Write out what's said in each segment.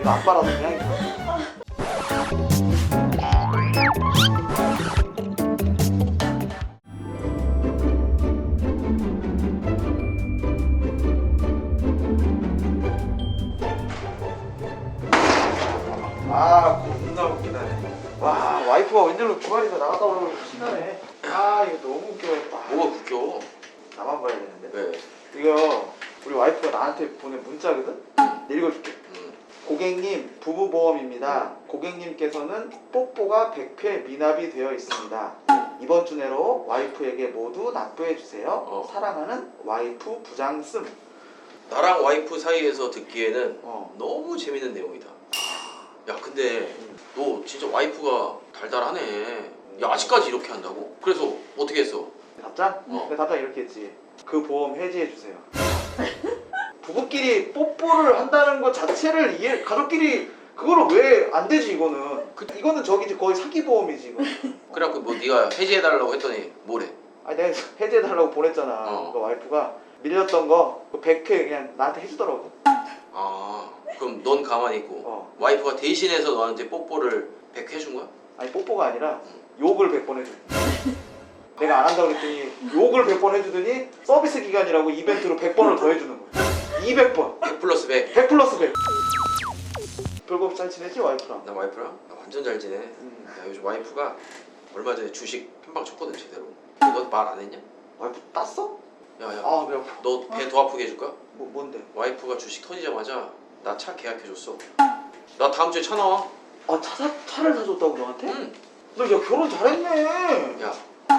이거 안 빨아도 그냥 있어. 아, 겁나 웃기다. 와, 와이프가 웬일로 주말이가 나갔다 오는 신나네. 아, 이거 너무 웃겨. 뭐가 웃겨? 나만 봐야 되는데. 왜? 이거 우리 와이프가 나한테 보낸 문자거든? 읽어줄게. 음. 고객님 부부보험입니다. 고객님께서는 뽀뽀가 100회 미납이 되어 있습니다. 이번 주 내로 와이프에게 모두 납부해 주세요. 어. 사랑하는 와이프 부장 씀. 나랑 와이프 사이에서 듣기에는 어. 너무 재밌는 내용이다. 야 근데 너 진짜 와이프가 달달하네. 야 아직까지 이렇게 한다고? 그래서 어떻게 했어? 답장? 어. 그 답장 이렇게 했지. 그 보험 해지해 주세요. 부부끼리 뽀뽀를 한다는 것 자체를 이해 가족끼리 그거를 왜안 되지 이거는. 그, 이거는 저기 거의 사기 보험이지 이거. 그래갖고 뭐 네가 해지해달라고 했더니 뭐래? 아니 내가 해지해 달라고 보냈잖아. 어. 그 와이프가 밀렸던 거 100회 그냥 나한테 해주더라고. 아 그럼 넌 가만히 있고 어. 와이프가 대신해서 너한테 뽀뽀를 100 해준 거야? 아니 뽀뽀가 아니라 욕을 100번 해줘. 내가 안 한다고 그랬더니 욕을 100번 해주더니 서비스 기간이라고 이벤트로 100번을 더 해주는 거야. 200번. 100 플러스 100. 100 플러스 100. 별거 없이 잘 지내지 와이프랑? 나 와이프랑 나 완전 잘 지내. 음. 야 요즘 와이프가 얼마 전에 주식 한 방 쳤거든 제대로. 너말 안 했냐? 와이프 땄어? 야야 아 배 아파. 너 배 더 아프게 해줄까? 뭐, 뭔데? 와이프가 주식 터지자마자 나 차 계약해줬어. 나 다음 주에 차 나와. 아 차, 사, 차를 사줬다고 너한테? 응. 너 야 결혼 잘했네.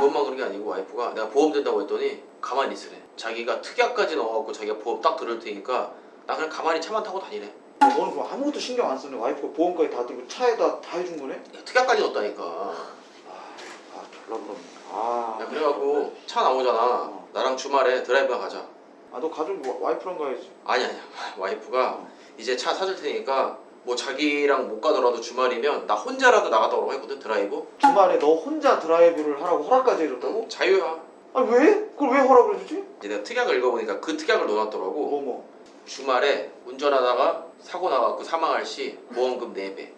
야 그것만 그런 게 아니고 와이프가 내가 보험 된다고 했더니 가만히 있으래. 자기가 특약까지 넣어갖고 자기가 보험 딱 들을 테니까 나 그냥 가만히 차만 타고 다니래. 야, 너는 그럼 아무것도 신경 안 쓰네. 와이프가 보험까지 다 들고 차에다 다 해준 거네? 야, 특약까지 넣었다니까. 아, 아 졸라 부럽네. 아, 야 그래갖고 차 나오잖아. 어. 나랑 주말에 드라이브 가자. 아너 가족 와- 와이프랑 가야지. 아니 아니야. 와이프가 어. 이제 차 사줄 테니까 뭐 자기랑 못 가더라도 주말이면 나 혼자라도 나갔다 오라고 했거든 드라이브. 주말에 너 혼자 드라이브를 하라고 허락까지 해줬다고? 자유야. 아 왜? 그걸 왜 허락을 해주지? 이제 내가 특약을 읽어보니까 그 특약을 넣어놨더라고. 뭐 뭐. 주말에 운전하다가 사고 나갖고 사망할 시 보험금 4배.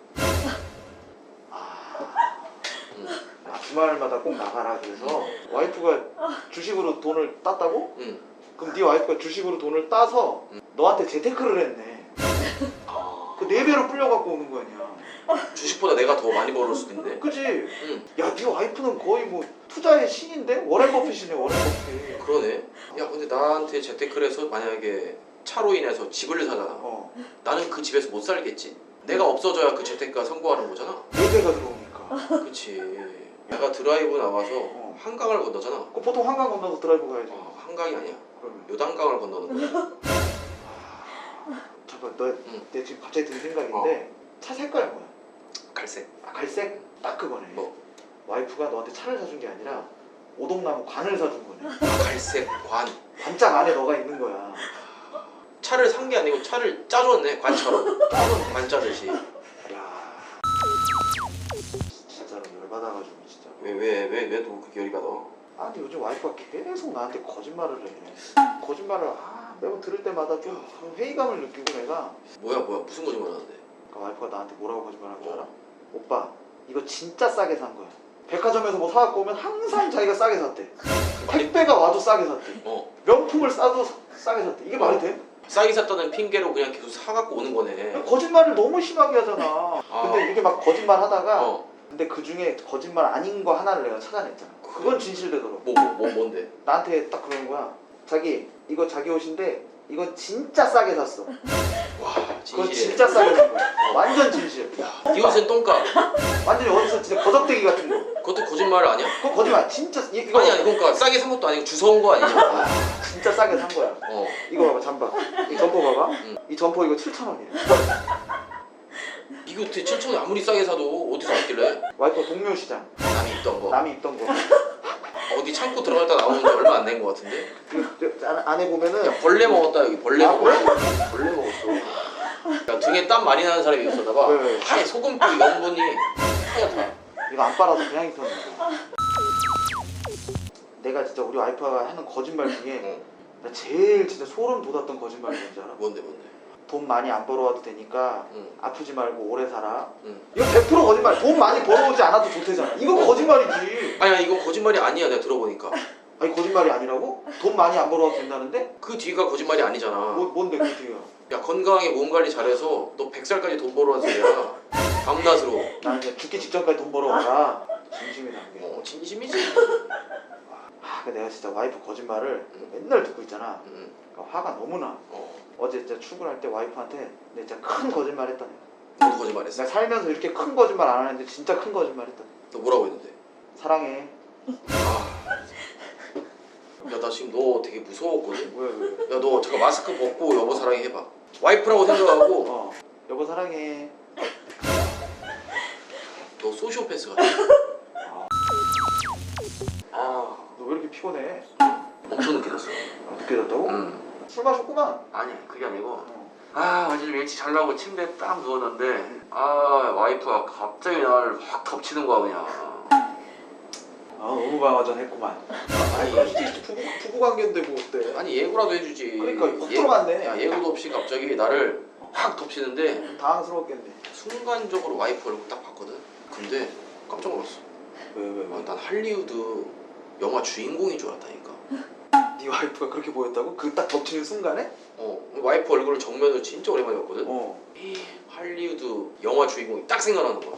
아, 응. 아, 주말마다 꼭 나가라 그래서 와이프가 주식으로 돈을 땄다고? 응. 그럼 네 와이프가 주식으로 돈을 따서 응. 너한테 재테크를 했네. 아, 그네 배로 불려갖고 오는 거 아니야. 주식보다 내가 더 많이 벌을 수도 있는데. 그지? 응. 야, 네 와이프는 거의 뭐 투자의 신인데? 워렌 버핏이네, 워렌 버핏. 그러네. 야 근데 나한테 재테크를 해서 만약에 차로 인해서 집을 사잖아. 어, 나는 그 집에서 못 살겠지. 내가 없어져야 그 재테크가 성공하는 거잖아. 네 배가 들어오니까. 그치. 내가 드라이브 나가서 어. 한강을 건너잖아. 그 보통 한강 건너서 드라이브 가야지. 어, 한강이 아니야. 그러면. 요단강을 건너는 거야. 잠깐, 너, 응. 내 지금 갑자기 든 생각인데 차 색깔 뭐야? 갈색. 아, 갈색? 딱 그거네. 뭐? 와이프가 너한테 차를 사준 게 아니라 오동나무 관을 사준 거네. 갈색 관. 반짝 안에 너가 있는 거야. 차를 산 게 아니고 차를 짜줬네 관처럼. 짜증나. 관 짜듯이. 야, 진짜로 열받아가지고 진짜. 왜왜왜왜또 그렇게 열이 받아? 아니 요즘 와이프가 계속 나한테 거짓말을 해. 거짓말을 아, 매번 들을 때마다 좀 회의감을 느끼고 내가 뭐야 뭐야 무슨 거짓말 하는데? 그러니까 와이프가 나한테 뭐라고 거짓말한 줄 알아? 오빠 이거 진짜 싸게 산 거야. 백화점에서 뭐 사갖고 오면 항상 자기가 싸게 샀대. 택배가 와도 싸게 샀대. 어 명품을 싸도 사- 싸게 샀대. 이게 말이 돼? 싸게 샀다는 핑계로 그냥 계속 사갖고 오는 거네. 거짓말을 너무 심하게 하잖아. 아. 근데 이렇게 막 거짓말 하다가 어. 근데 그 중에 거짓말 아닌 거 하나를 내가 찾아냈잖아. 그건 진실되더라고. 뭐, 뭐, 뭐 뭔데? 나한테 딱 그러는 거야. 자기 이거 자기 옷인데 이건 진짜 싸게 샀어. 와 그건 진실이네. 진짜 싸게 산 거야. 완전 진실. 이 옷은 똥값. 완전히 어디서 진짜 거적대기 같은 거. 그것도 거짓말 아니야? 그거 거짓말. 진짜 이, 이거 아니 아니 그러니까 싸게 산 것도 아니고 주워온 거 아니냐? 아, 진짜 싸게 산 거야. 어. 이거 봐봐 잠바. 이 점퍼 봐봐. 응. 이 점퍼 이거 7천 원이야. 이거 어떻게 7천 원 아무리 싸게 사도 어디서 샀길래? 와이프 동묘시장. 남이 입던 거. 남이 입던 거. 어디 창고 들어갔다 나오는 지 얼마 안된거 같은데? 그, 저, 안- 안에 보면은 야 벌레 먹었다 여기 벌레 아, 먹었어. 벌레 먹었어. 야 등에 땀 많이 나는 사람이 있었나 봐. 왜, 왜? 하얘 소금기 염분이 하얗다. 이거 안 빨아서 그냥 거. 내가 진짜 우리 와이프가 하는 거짓말 중에 어. 나 제일 진짜 소름 돋았던 거짓말이 뭔지 알아? 뭔데 뭔데? 돈 많이 안 벌어와도 되니까 응. 아프지 말고 오래 살아. 응. 이거 100% 거짓말. 돈 많이 벌어오지 않아도 좋대잖아. 이거 거짓말이지. 아니야 이거 거짓말이 아니야 내가 들어보니까 아니 거짓말이 아니라고? 돈 많이 안 벌어와도 된다는데? 그 뒤가 거짓말이 아니잖아 뭐, 뭔데 그 뒤가? 야 건강하게 몸 관리 잘해서 너 100살까지 돈 벌어와서 야 밤낮으로 나는 그냥 죽기 직전까지 돈 벌어와라. 진심이 담겨. 어 진심이지 아, 근데 내가 진짜 와이프 거짓말을 맨날 듣고 있잖아. 응. 그러니까 화가 너무 나. 어 어제 진짜 출근할 때 와이프한테 내가 진짜 큰 거짓말 했다. 내가. 너도 거짓말 했어 내가 살면서 이렇게 큰 거짓말 안 하는데 진짜 큰 거짓말 했다. 너 뭐라고 했는데 사랑해. 야 나 지금 너 되게 무서웠거든 왜 왜? 야 너 잠깐 마스크 벗고 여보 사랑해 해봐 와이프라고 생각하고 어. 여보 사랑해. 너 소시오패스 같아 아 너 왜 이렇게 피곤해? 엄청 잤어 아, 늦게 잤다고? 응 술 마셨구만. 아니 그게 아니고 어. 아 어제 좀 일찍 자려고 침대에 딱 누웠는데 아 와이프가 갑자기 나를 확 덮치는 거야 그냥 아 너무 방화전 했구만. 아니 아니 부부 부부 관계인데 뭐 어때? 아니 예고라도 해주지 그러니까 훅 예- 들어갔네. 야 예고도 없이 갑자기 나를 확 덮치는데 좀 당황스러웠겠네. 순간적으로 와이프 얼굴 딱 봤거든 근데 깜짝 놀랐어 왜왜 아, 왜? 난 할리우드 영화 주인공인 줄 알았다니까 네 와이프가 그렇게 보였다고? 그 딱 덮치는 순간에? 어 와이프 얼굴을 정면으로 진짜 오랜만에 봤거든 어. 이 할리우드 영화 주인공이 딱 생각나는 거야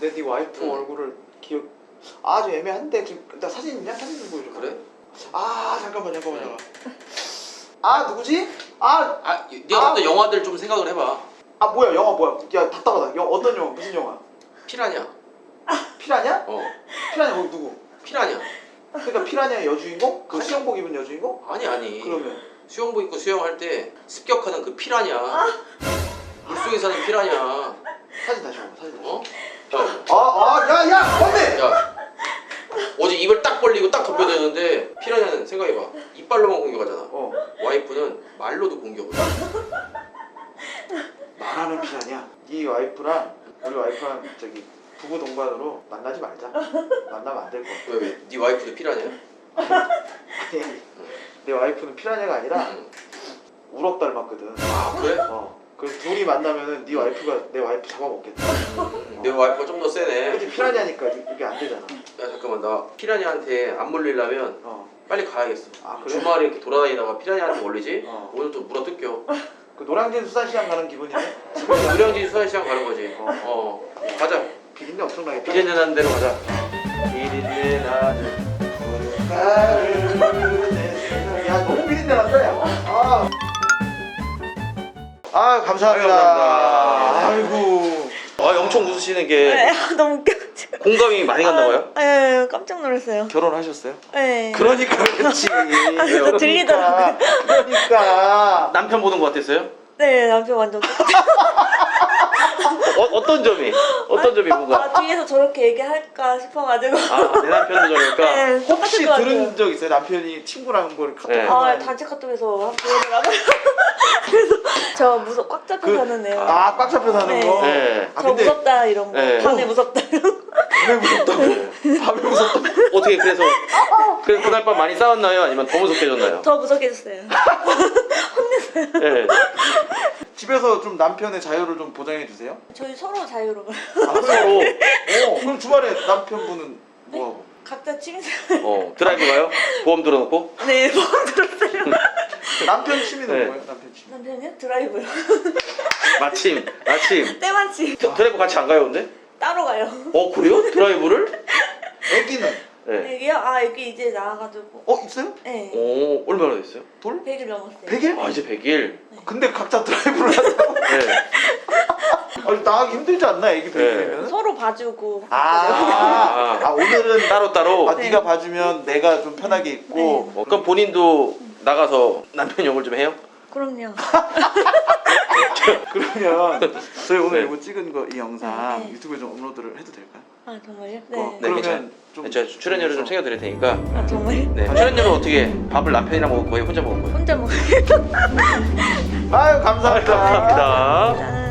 내네 와이프 응. 얼굴을 기억 아주 애매한데 지금 나 사진 있냐? 사진 좀 보여줘. 그래? 아 잠깐만 잠깐만 잠깐. 아 누구지? 아, 아 네가 아. 봤던 영화들 좀 생각을 해봐 아 뭐야 영화 뭐야? 야 답답하다. 영 어떤 영화? 무슨 영화? 피라냐 피라냐? 어 피라냐 거기 누구? 피라냐 그러니까 피라냐의 여주인공? 그 아니. 수영복 입은 여주인공? 아니 아니 그러면 수영복 입고 수영할 때 습격하는 그 피라냐 물속에 사는 피라냐 사진 다시 봐봐. 사진 다시. 어? 아아야야 건네. 야 어제 입을 딱 벌리고 딱 덮여대는데 피라냐는 생각해봐 이빨로만 공격하잖아 어 와이프는 말로도 공격을 해 말하는 피라냐? 네 와이프랑 우리 와이프랑 저기 부부 동반으로 만나지 말자. 만나면 안될 거. 왜 왜? 네 와이프도 피라냐? 아니 내 와이프는 피라냐가 아니라 응. 우럭 닮았거든. 아 그래? 어. 그래서 둘이 만나면은 네 와이프가 내 와이프 잡아먹겠다. 음, 내 와이프가 좀 더 세네 근데 피라냐니까 이- 이게 안 되잖아. 야 잠깐만 나 피라냐한테 안 물리려면 어. 빨리 가야겠어 아 그래? 주말에 이렇게 돌아다니다가 피라냐한테 걸리지? 어. 오늘 또 물어 뜯겨 그 노량진 수산시장 가는 기분이네. 유령진 수산시장 가는 거지 어. 어 가자 비린내 엄청나게. 비린내 나는 데로 가자 비린내 나는 생각. 야 너무 비린내 난다 야. 아. 아 감사합니다. 아유, 아이고. 아 엄청 웃으시는 게 네, 아, 너무 웃겨가지고. 공감이 많이 갔나 봐요? 아, 예, 깜짝 놀랐어요. 결혼하셨어요? 네. 그러니까 그렇지. 그래서 들리더라고요. 그러니까. 남편 보는 거 같았어요? 네, 남편 완전 똑같아요. 어, 어떤 점이? 어떤 점이 뭐가? 아, 뒤에서 저렇게 얘기할까 싶어가지고. 아 내 남편도 저러니까 네, 혹시 똑같은 것 같아요. 들은 적 있어요? 남편이 친구랑 뭘 카톡 네. 아, 단체 카톡에서 한 보여더라고요. 그래서 저 무섭 꽉 잡혀 그- 사는 애. 아, 꽉 잡혀 사는 네. 거? 네. 아, 저 근데 무섭다 이런 거. 네. 밤에 무섭다 이런 거. 밤에 무섭다고? 밤에 무섭다고? 어떻게 그래서 그래서 그날 밤 많이 싸웠나요? 아니면 더 무섭게졌나요? 더 무섭게 해줬어요. 네. 집에서 좀 남편의 자유를 좀 보장해 주세요. 저희 서로 자유로워요. 아, 서로. 어, 그럼 주말에 남편분은 뭐 하고? 각자 취미생활. 어 드라이브 가요? 보험 들어놓고? 네, 뭐 들었어요. 남편 취미는 네. 뭐예요? 남편 취미. 남편이요? 드라이브요. 마침 마침 때마치. 드- 드라이브 같이 안 가요 근데? 따로 가요. 어 그래요? 드라이브를? 네. 아, 애기 이제 나와가지고. 어, 있어요? 네. 오 얼마나 됐어요? 돌? 100일 넘었어요. 100일? 아 이제 100일. 근데 각자 드라이브를 한다고? 네. 아니, 나가기 힘들지 않나, 애기 100일이면? 서로 봐주고. 아, 아, 오늘은 따로 따로. 아, 네. 네가 봐주면 내가 좀 편하게 있고 어, 그럼 본인도 나가서 남편 욕을 좀 해요? 그럼요. 그러면 저희 오늘 네. 이거 찍은 거 이 영상 네. 유튜브에 좀 업로드를 해도 될까요? 아 정말요? 어, 네. 네, 그러면 괜찮아요. 좀 제가 출연료를 좀 챙겨드릴 테니까. 아 정말요? 네. 출연료는 어떻게? 밥을 남편이랑 먹을 거예요? 혼자 먹을 거예요? 혼자 먹어요. 아유 감사합니다. 감사합니다. 짠.